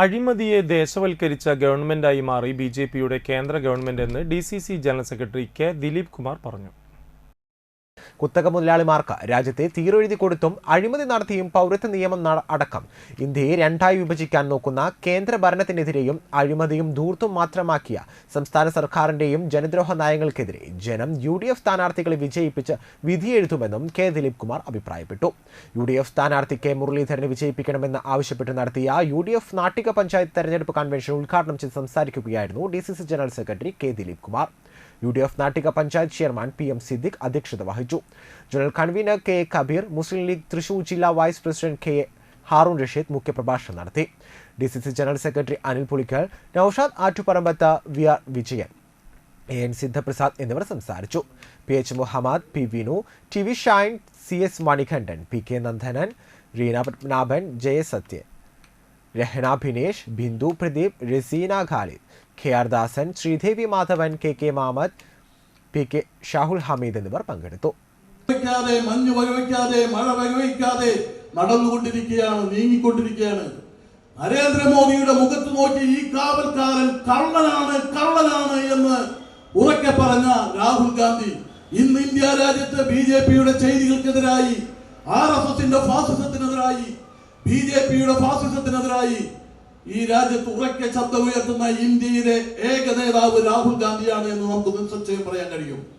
അഴിമതിയെ ദേശവൽക്കരിച്ച ഗവൺമെന്റായി മാറി B J പിയുടെ കേന്ദ്ര ഗവൺമെന്റ് എന്ന് D C C general secretary K Dileep Kumar പറഞ്ഞു. കുത്തക മുതലാളിമാർക്ക് രാജ്യത്തെ തീരെഴുതി കൊടുത്തും അഴിമതി നടത്തിയും പൗരത്വ നിയമം അടക്കം. ഇന്ത്യയെ രണ്ടായി വിഭജിക്കാൻ നോക്കുന്ന കേന്ദ്ര ഭരണത്തിനെതിരെയും അഴിമതിയും ധൂർത്തും മാത്രമാക്കിയ സംസ്ഥാന സർക്കാരിന്റെയും ജനദ്രോഹ നയങ്ങൾക്കെതിരെ ജനം യു ഡി എഫ് സ്ഥാനാർത്ഥികളെ വിജയിപ്പിച്ച് വിധിയെഴുതുമെന്നും കെ ദിലീപ് കുമാർ അഭിപ്രായപ്പെട്ടു. യു ഡി എഫ് സ്ഥാനാർത്ഥി കെ മുരളീധരനെ വിജയിപ്പിക്കണമെന്ന് ആവശ്യപ്പെട്ട് നടത്തിയ U D F Nattika panchayat തെരഞ്ഞെടുപ്പ് കൺവെൻഷൻ ഉദ്ഘാടനം ചെയ്ത് സംസാരിക്കുകയായിരുന്നു D C C general secretary K Dileep Kumar. U D F Nattika panchayat chairman P M Siddique അധ്യക്ഷത വഹിച്ചു. General convener K Kabeer Muslim League Thrissur ജില്ലാ vice president K Haroon Rasheed മുഖ്യപ്രഭാഷണം നടത്തി. D C C general secretary Anil Pulikkal Noushad Attuparambath V R Vijayan A N Siddhaprasad എന്നിവർ സംസാരിച്ചു. P H Muhammad P Vinu T V Shine C S Manikandan P K Nandanan Reena Padmanabhan Jayasathyan Rahana Bhinesh Bindu Pradeep Raseena Khalid K R Dasan Sreedevi Madhavan K K Mamad P K Shahul Hameed എന്നിവർ പങ്കെടുത്തു. മഞ്ഞ് വകവയ്ക്കാതെ മഴ വകവയ്ക്കാതെ നടന്നുകൊണ്ടിരിക്കുകയാണ് നീങ്ങിക്കൊണ്ടിരിക്കുകയാണ്. നരേന്ദ്രമോദിയുടെ മുഖത്ത് നോക്കി ഈ കാവൽക്കാരൻ കള്ളനാണ് കള്ളനാണ് എന്ന് ഉറക്കെ പറഞ്ഞ രാഹുൽ ഗാന്ധി ഇന്ന് ഇന്ത്യ രാജ്യത്ത് ബി ജെ പിയുടെ ചെയ്തികൾക്കെതിരായി ആർ എസ് എസിന്റെ ഫാസിസത്തിനെതിരായി ബി ജെ പിയുടെ ഫാസിസത്തിനെതിരായി ഈ രാജ്യത്ത് ഉറക്കെ ശബ്ദമുയർത്തുന്ന ഇന്ത്യയിലെ ഏക നേതാവ് രാഹുൽ ഗാന്ധിയാണ് എന്ന് നമുക്ക് നിസ്സംശയം പറയാൻ കഴിയും.